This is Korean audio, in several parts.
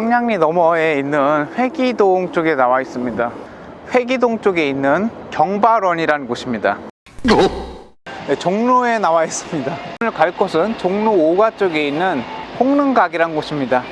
청량리 너머에 있는 회기동 쪽에 나와 있습니다. 회기동 쪽에 있는 경발원이라는 곳입니다. 네, 종로에 나와 있습니다. 오늘 갈 곳은 종로 5가 쪽에 있는 홍릉각이라는 곳입니다.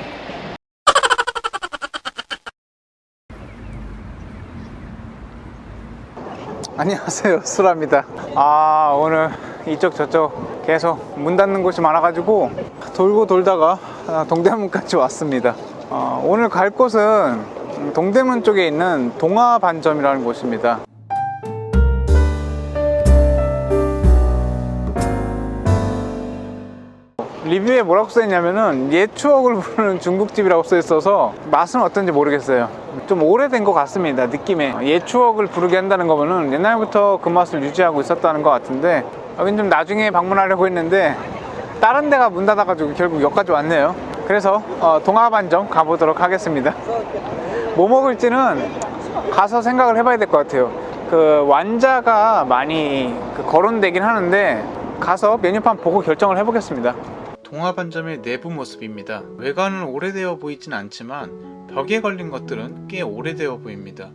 안녕하세요 수라입니다 아 오늘 이쪽 저쪽 계속 문 닫는 곳이 많아가지고 돌고 돌다가 아, 동대문까지 왔습니다 어, 오늘 갈 곳은 동대문 쪽에 있는 동아반점이라는 곳입니다. 리뷰에 뭐라고 써있냐면은 옛 추억을 부르는 중국집이라고 써있어서 맛은 어떤지 모르겠어요. 좀 오래된 것 같습니다 느낌에. 옛 추억을 부르게 한다는 거면은 옛날부터 그 맛을 유지하고 있었다는 것 같은데 여긴 좀 나중에 방문하려고 했는데 다른 데가 문 닫아가지고 결국 여기까지 왔네요 그래서 어, 동아반점 가보도록 하겠습니다 뭐 먹을지는 가서 생각을 해봐야 될 것 같아요 그 완자가 많이 그 거론되긴 하는데 가서 메뉴판 보고 결정을 해보겠습니다 동화반점의 내부 모습입니다. 외관은 오래되어 보이진 않지만 벽에 걸린 것들은 꽤 오래되어 보입니다.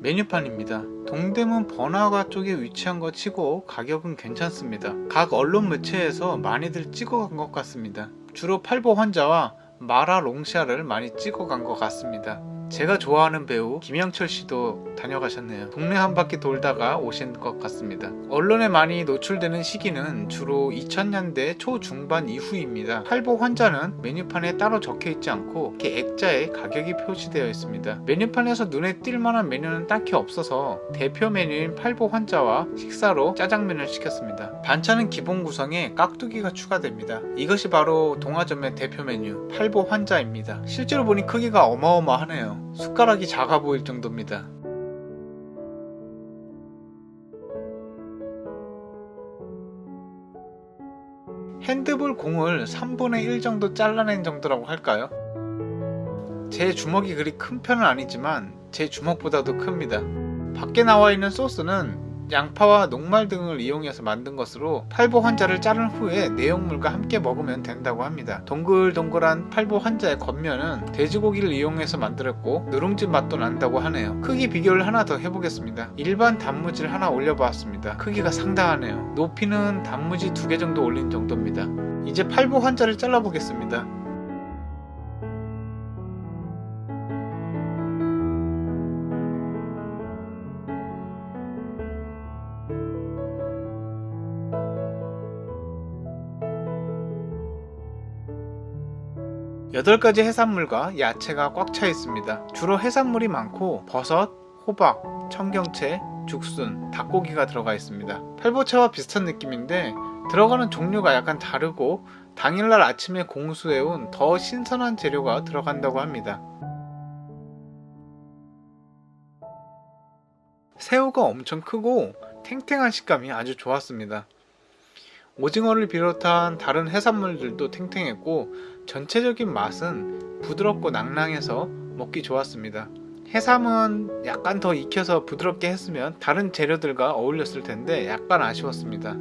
메뉴판입니다. 동대문 번화가 쪽에 위치한 것 치고 가격은 괜찮습니다. 각 언론 매체에서 많이들 찍어간 것 같습니다. 주로 팔보 환자와 마라 롱샤를 많이 찍어간 것 같습니다. 제가 좋아하는 배우 김영철 씨도 다녀가셨네요. 동네 한 바퀴 돌다가 오신 것 같습니다. 언론에 많이 노출되는 시기는 주로 2000년대 초중반 이후입니다. 팔보 환자는 메뉴판에 따로 적혀 있지 않고 이렇게 액자에 가격이 표시되어 있습니다. 메뉴판에서 눈에 띌 만한 메뉴는 딱히 없어서 대표 메뉴인 팔보 환자와 식사로 짜장면을 시켰습니다. 반찬은 기본 구성에 깍두기가 추가됩니다. 이것이 바로 동화점의 대표 메뉴 팔보 환자입니다. 실제로 보니 크기가 어마어마하네요. 숟가락이 작아 보일 정도입니다. 핸드볼 공을 3분의 1 정도 잘라낸 정도라고 할까요? 제 주먹이 그리 큰 편은 아니지만 제 주먹보다도 큽니다. 밖에 나와 있는 소스는 양파와 녹말 등을 이용해서 만든 것으로 팔보 환자를 자른 후에 내용물과 함께 먹으면 된다고 합니다. 동글동글한 팔보 환자의 겉면은 돼지고기를 이용해서 만들었고 누룽지 맛도 난다고 하네요. 크기 비교를 하나 더 해보겠습니다. 일반 단무지를 하나 올려보았습니다. 크기가 상당하네요. 높이는 단무지 두 개 정도 올린 정도입니다. 이제 팔보 환자를 잘라보겠습니다. 여덟 가지 해산물과 야채가 꽉 차 있습니다. 주로 해산물이 많고 버섯, 호박, 청경채, 죽순, 닭고기가 들어가 있습니다. 팔보채와 비슷한 느낌인데 들어가는 종류가 약간 다르고 당일날 아침에 공수해온 더 신선한 재료가 들어간다고 합니다. 새우가 엄청 크고 탱탱한 식감이 아주 좋았습니다. 오징어를 비롯한 다른 해산물들도 탱탱했고 전체적인 맛은 부드럽고 낭낭해서 먹기 좋았습니다. 해삼은 약간 더 익혀서 부드럽게 했으면 다른 재료들과 어울렸을 텐데 약간 아쉬웠습니다.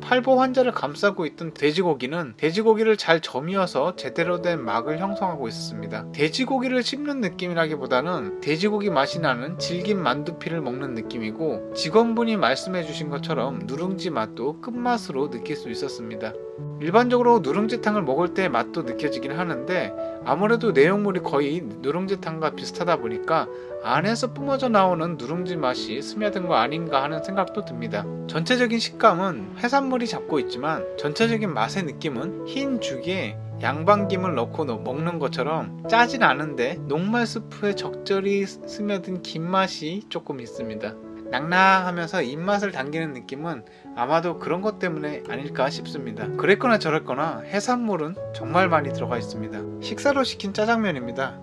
팔보 환자를 감싸고 있던 돼지고기는 돼지고기를 잘 저미어서 제대로 된 막을 형성하고 있었습니다. 돼지고기를 씹는 느낌이라기보다는 돼지고기 맛이 나는 질긴 만두피를 먹는 느낌이고 직원분이 말씀해 주신 것처럼 누룽지 맛도 끝맛으로 느낄 수 있었습니다. 일반적으로 누룽지탕을 먹을 때 맛도 느껴지긴 하는데 아무래도 내용물이 거의 누룽지탕과 비슷하다 보니까 안에서 뿜어져 나오는 누룽지 맛이 스며든 거 아닌가 하는 생각도 듭니다. 전체적인 식감은 해산물이 잡고 있지만 전체적인 맛의 느낌은 흰 죽에 양반김을 넣고 넣- 먹는 것처럼 짜진 않은데 녹말 스프에 적절히 스며든 김 맛이 조금 있습니다. 낭낭하면서 입맛을 당기는 느낌은 아마도 그런 것 때문에 아닐까 싶습니다. 그랬거나 저랬거나 해산물은 정말 많이 들어가 있습니다. 식사로 시킨 짜장면입니다.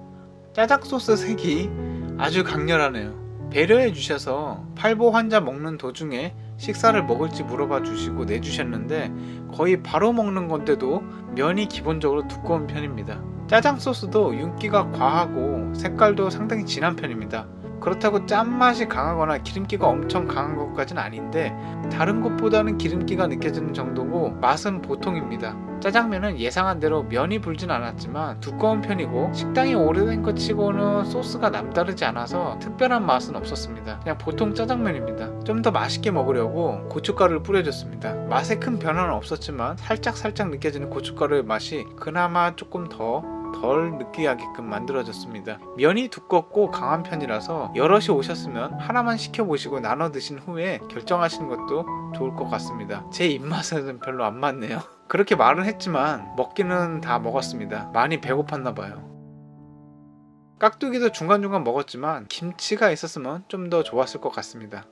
짜장 소스 색이 아주 강렬하네요. 배려해 주셔서 팔보 환자 먹는 도중에 식사를 먹을지 물어봐 주시고 내주셨는데 거의 바로 먹는 건데도 면이 기본적으로 두꺼운 편입니다. 짜장 소스도 윤기가 과하고 색깔도 상당히 진한 편입니다. 그렇다고 짠맛이 강하거나 기름기가 엄청 강한 것까지는 아닌데 다른 곳보다는 기름기가 느껴지는 정도고 맛은 보통입니다. 짜장면은 예상한 대로 면이 불진 않았지만 두꺼운 편이고 식당이 오래된 것 치고는 소스가 남다르지 않아서 특별한 맛은 없었습니다. 그냥 보통 짜장면입니다. 좀 더 맛있게 먹으려고 고춧가루를 뿌려줬습니다. 맛에 큰 변화는 없었지만 살짝 살짝 느껴지는 고춧가루의 맛이 그나마 조금 더 덜 느끼하게끔 만들어졌습니다. 면이 두껍고 강한 편이라서 여럿이 오셨으면 하나만 시켜보시고 나눠 드신 후에 결정하시는 것도 좋을 것 같습니다. 제 입맛에는 별로 안 맞네요. 그렇게 말은 했지만 먹기는 다 먹었습니다. 많이 배고팠나 봐요. 깍두기도 중간중간 먹었지만 김치가 있었으면 좀 더 좋았을 것 같습니다.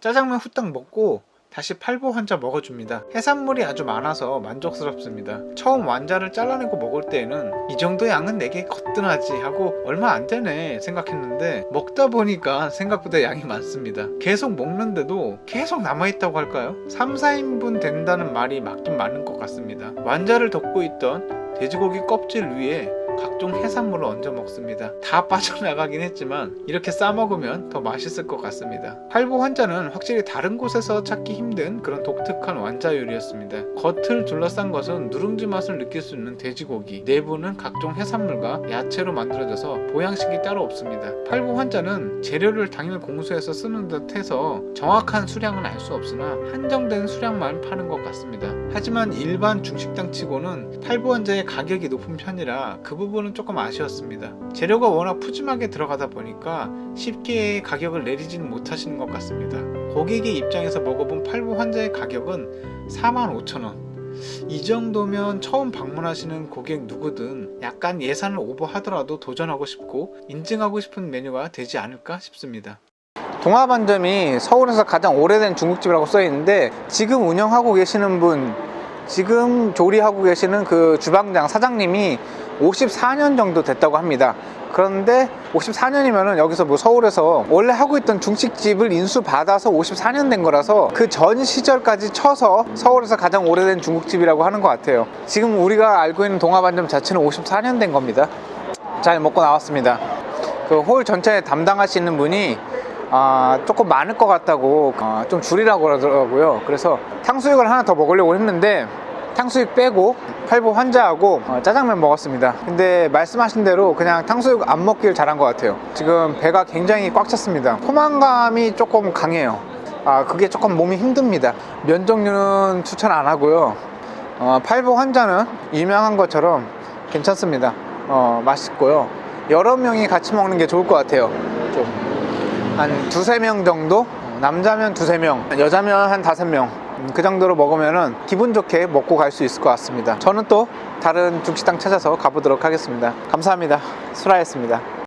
짜장면 후딱 먹고 다시 팔보 환자 먹어줍니다. 해산물이 아주 많아서 만족스럽습니다. 처음 완자를 잘라내고 먹을 때에는 이 정도 양은 내게 거뜬하지 하고 얼마 안 되네 생각했는데 먹다 보니까 생각보다 양이 많습니다. 계속 먹는데도 계속 남아있다고 할까요? 3, 4인분 된다는 말이 맞긴 맞는 것 같습니다. 완자를 덮고 있던 돼지고기 껍질 위에 각종 해산물을 얹어 먹습니다. 다 빠져나가긴 했지만 이렇게 싸 먹으면 더 맛있을 것 같습니다. 팔보 환자는 확실히 다른 곳에서 찾기 힘든 그런 독특한 완자 요리였습니다. 겉을 둘러싼 것은 누룽지 맛을 느낄 수 있는 돼지고기, 내부는 각종 해산물과 야채로 만들어져서 보양식이 따로 없습니다. 팔보 환자는 재료를 당일 공수해서 쓰는 듯 해서 정확한 수량은 알 수 없으나 한정된 수량만 파는 것 같습니다. 하지만 일반 중식당 치고는 팔보 환자의 가격이 높은 편이라 그 부분 은 조금 아쉬웠습니다. 재료가 워낙 푸짐하게 들어가다 보니까 쉽게 가격을 내리지는 못하시는 것 같습니다. 고객의 입장에서 먹어본 팔보 환자의 가격은 45,000원. 이 정도면 처음 방문하시는 고객 누구든 약간 예산을 오버하더라도 도전하고 싶고 인증하고 싶은 메뉴가 되지 않을까 싶습니다. 동아반점이 서울에서 가장 오래된 중국집이라고 써 있는데 지금 운영하고 계시는 분 지금 조리하고 계시는 그 주방장 사장님이 54년 정도 됐다고 합니다. 그런데 54년이면은 여기서 뭐 서울에서 원래 하고 있던 중식집을 인수받아서 54년 된 거라서 그 전 시절까지 쳐서 서울에서 가장 오래된 중국집이라고 하는 것 같아요. 지금 우리가 알고 있는 동아반점 자체는 54년 된 겁니다. 잘 먹고 나왔습니다. 그 홀 전체 담당하시는 분이 아, 조금 많을 것 같다고 어, 좀 줄이라고 그러더라고요. 그래서 탕수육을 하나 더 먹으려고 했는데 탕수육 빼고 팔보 환자하고 어, 짜장면 먹었습니다. 근데 말씀하신 대로 그냥 탕수육 안 먹길 잘한 것 같아요. 지금 배가 굉장히 꽉 찼습니다. 포만감이 조금 강해요. 아, 그게 조금 몸이 힘듭니다. 면 종류는 추천 안 하고요. 어, 팔보 환자는 유명한 것처럼 괜찮습니다. 어, 맛있고요. 여러 명이 같이 먹는 게 좋을 것 같아요. 좀. 한 두세 명 정도? 남자면 두세 명, 여자면 한 다섯 명. 음, 그 정도로 먹으면은 기분 좋게 먹고 갈 수 있을 것 같습니다. 저는 또 다른 중식당 찾아서 가보도록 하겠습니다. 감사합니다. 수라였습니다.